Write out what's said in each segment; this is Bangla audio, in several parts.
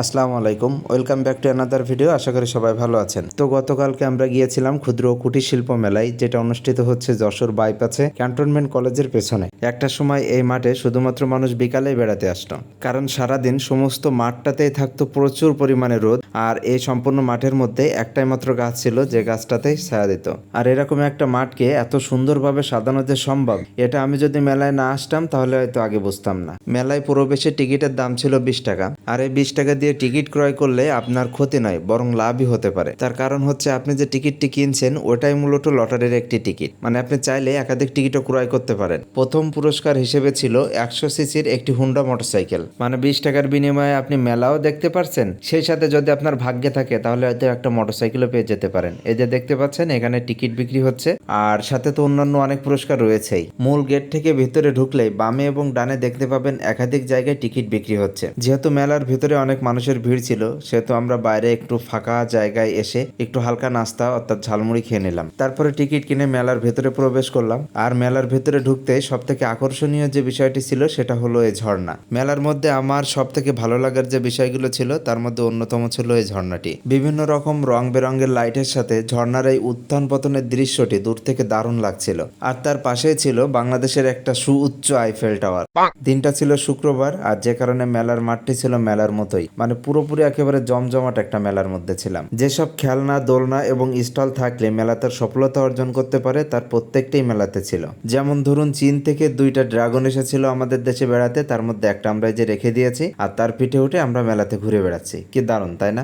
আসসালামু আলাইকুম। Welcome back to another video আশা করি সবাই ভালো আছেন। তো গতকালকে আমরা গিয়েছিলাম ক্ষুদ্র কুটির শিল্প মেলায়, যেটা অনুষ্ঠিত হচ্ছে যশোর বাইপাসে ক্যান্টনমেন্ট কলেজের পেছনে। একটা সময় এই মাঠে শুধুমাত্র মানুষ বিকালে বেড়াতে আসতো। কারণ সারাদিন সমস্ত মাঠটাতেই থাকতো প্রচুর পরিমাণে রোদ, আর এই সম্পূর্ণ মাঠের মধ্যে একটাই মাত্র গাছ ছিল, যে গাছটাতেই ছায়া দিত। আর এরকম একটা মাঠকে এত সুন্দরভাবে সাজানো যে সম্ভব, এটা আমি যদি মেলায় না আসতাম, তাহলে হয়তো আগে বুঝতাম না। মেলায় প্রবেশের টিকিটের দাম ছিল বিশ টাকা, আর এই বিশ টাকা দিয়ে টিকিট ক্রয় করলে আপনার ক্ষতি নয়, বরং লাভই হতে পারে। তার কারণ হচ্ছে আপনি যে টিকিটটি কিনছেন, ওটাই মূলত লটারির একটি টিকিট। মানে আপনি চাইলে একাধিক টিকিটও ক্রয় করতে পারেন। প্রথম পুরস্কার হিসেবে ছিল একশো সিসির একটি হুন্ডা মোটরসাইকেল। মানে বিশ টাকার বিনিময়ে আপনি মেলাও দেখতে পারছেন। সেই সাথে যদি আপনার ভাগ্যে থাকে, তাহলে হয়তো একটা মোটরসাইকেলও পেয়ে যেতে পারেন। এই যে দেখতে পাচ্ছেন, এখানে টিকিট বিক্রি হচ্ছে। আর সাথে তো অন্যান্য অনেক পুরস্কার রয়েছেই। মূল গেট থেকে ভিতরে ঢুকলেই বামে এবং ডানে দেখতে পাবেন একাধিক জায়গায় টিকিট বিক্রি হচ্ছে। যেহেতু মেলার ভিতরে অনেক মানুষের ভিড় ছিল সেহেতু আমরা বাইরে একটু ফাঁকা জায়গায় এসে একটু হালকা নাস্তা অর্থাৎ ঝালমুড়ি খেয়ে নিলাম। তারপরে টিকিট কিনে মেলার ভেতরে প্রবেশ করলাম। আর মেলার ভেতরে ঢুকতে সব থেকে আকর্ষণীয় যে বিষয়টি ছিল সেটা হলো এই ঝর্ণা। মেলার মধ্যে আমার সব থেকে ভালো লাগার যে বিষয়গুলো ছিল তার মধ্যে অন্যতম ছিল এই ঝর্ণাটি। বিভিন্ন রকম রং বেরঙের লাইটের সাথে ঝর্ণার এই উত্থান পতনের দৃশ্যটি দূর থেকে দারুণ লাগছিল। আর তার পাশেই ছিল বাংলাদেশের একটা সুউচ্চ আইফেল টাওয়ার। দিনটা ছিল শুক্রবার আর যে কারণে মেলার মাঠটি ছিল মেলার মতোই। মানে পুরোপুরি একেবারে জমজমাট একটা মেলার মধ্যে ছিলাম। যেসব খেলনা, দোলনা এবং স্টল থাকলে মেলা তার সফলতা অর্জন করতে পারে তার প্রত্যেকটাই মেলাতে ছিল। যেমন ধরুন, চীন থেকে দুইটা ড্রাগন এসেছিল আমাদের দেশে বেড়াতে, তার মধ্যে একটা আমরা যে রেখে দিয়েছি আর তার পিঠে উঠে আমরা মেলাতে ঘুরে বেড়াচ্ছি। কি দারুণ, তাই না?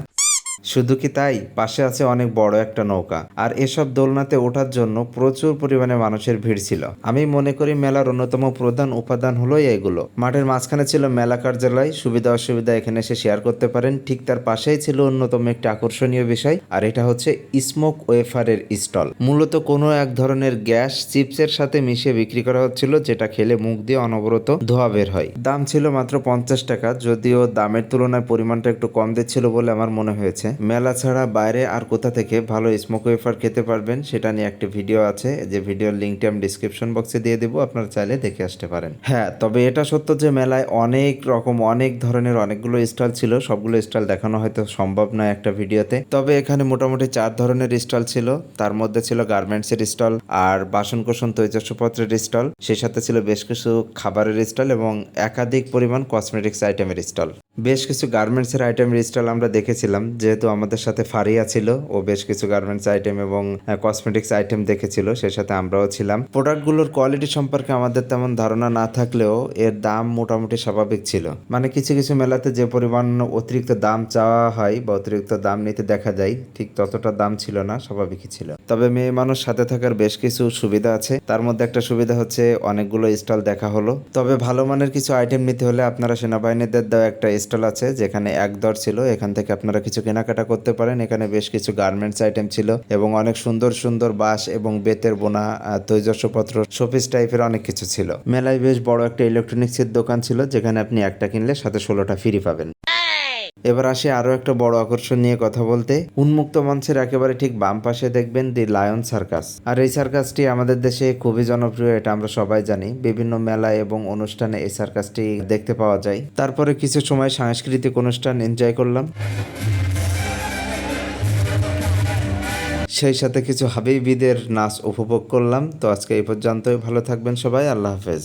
শুধু কি তাই? পাশে আছে অনেক বড় একটা নৌকা। আর এসব দোলনাতে ওঠার জন্য প্রচুর পরিমাণে মানুষের ভিড় ছিল। আমি মনে করি মেলার অন্যতম প্রধান উপাদান হলো এগুলো। মাঠের মাঝখানে ছিল মেলা কার্যালয়। সুবিধা অসুবিধা এখানে এসে শেয়ার করতে পারেন। ঠিক তার পাশেই ছিল অন্যতম একটি আকর্ষণীয় বিষয়, আর এটা হচ্ছে স্মোক ওয়েফারের স্টল মূলত কোনো এক ধরনের গ্যাস চিপসের সাথে মিশিয়ে বিক্রি করা হচ্ছিল, যেটা খেলে মুখ দিয়ে অনবরত ধোয়া বের হয়। দাম ছিল মাত্র পঞ্চাশ টাকা, যদিও দামের তুলনায় পরিমাণটা একটু কম দিচ্ছিল বলে আমার মনে হয়েছে। মেলা ছাড়া বাইরে আর কোথা থেকে ভালো স্মোক ওয়েফার খেতে পারবেন সেটা নিয়ে একটা ভিডিও আছে। যে ভিডিওর লিঙ্কটি আমি ডিসক্রিপশন বক্সে দিয়ে দেবো, আপনারা চাইলে দেখে আসতে পারেন। হ্যাঁ তবে এটা সত্য যে মেলায় অনেক রকম, অনেক ধরনের অনেকগুলো স্টল ছিল। সবগুলো স্টল দেখানো হয়তো সম্ভব নয় একটা ভিডিওতে তবে এখানে মোটামুটি চার ধরনের স্টল ছিল। তার মধ্যে ছিল গার্মেন্টসের স্টল আর বাসন কোসন তৈজস্যপত্রের স্টল সেই সাথে ছিল বেশ কিছু খাবারের স্টল এবং একাধিক পরিমাণ কসমেটিক্স আইটেমের স্টল বেশ কিছু গার্মেন্টসের আইটেম স্টল আমরা দেখেছিলাম। যেহেতু আমাদের সাথে ফারিয়া ছিল, ও বেশ কিছু গার্মেন্টস আইটেম এবং কসমেটিক্স আইটেম দেখেছিল, সেই সাথে আমরাও ছিলাম। প্রোডাক্টগুলোর কোয়ালিটি সম্পর্কে আমাদের তেমন ধারণা না থাকলেও এর দাম মোটামুটি স্বাভাবিক ছিল। মানে কিছু কিছু মেলাতে যে পরিমাণ অতিরিক্ত দাম চাওয়া হয় বা অতিরিক্ত দাম নিতে দেখা যায়, ঠিক ততটা দাম ছিল না, স্বাভাবিকই ছিল। তবে মেয়ে মানুষ সাথে থাকার বেশ কিছু সুবিধা আছে। তার মধ্যে একটা সুবিধা হচ্ছে অনেকগুলো স্টল দেখা হলো। তবে ভালো মানের কিছু আইটেম নিতে হলে আপনারা সেনাবাহিনীদের দেওয়া একটা স্টল আছে যেখানে এক দর ছিল। এখান থেকে আপনারা কিছু কেনাকাটা করতে পারেন। এখানে বেশ কিছু গার্মেন্টস আইটেম ছিল এবং অনেক সুন্দর সুন্দর বাঁশ এবং বেতের বোনা আহ, তৈজস্যপত্র শোপিস টাইপের অনেক কিছু ছিল। মেলায় বেশ বড় একটা ইলেকট্রনিক্সের দোকান ছিল যেখানে আপনি একটা কিনলে সাথে ষোলোটা ফ্রি পাবেন। এবার আসে আরও একটা বড় আকর্ষণ নিয়ে কথা বলতে। উন্মুক্ত মঞ্চের একেবারে ঠিক বাম পাশে দেখবেন দি লায়ন সার্কাস। আর এই সার্কাসটি আমাদের দেশে খুবই জনপ্রিয়, এটা আমরা সবাই জানি। বিভিন্ন মেলা এবং অনুষ্ঠানে এই সার্কাসটি দেখতে পাওয়া যায়। তারপরে কিছু সময় সাংস্কৃতিক অনুষ্ঠান এনজয় করলাম। সেই সাথে কিছু হাবিবিদের নাচ উপভোগ করলাম। তো আজকে এই পর্যন্তই। ভালো থাকবেন সবাই। আল্লাহ হাফেজ।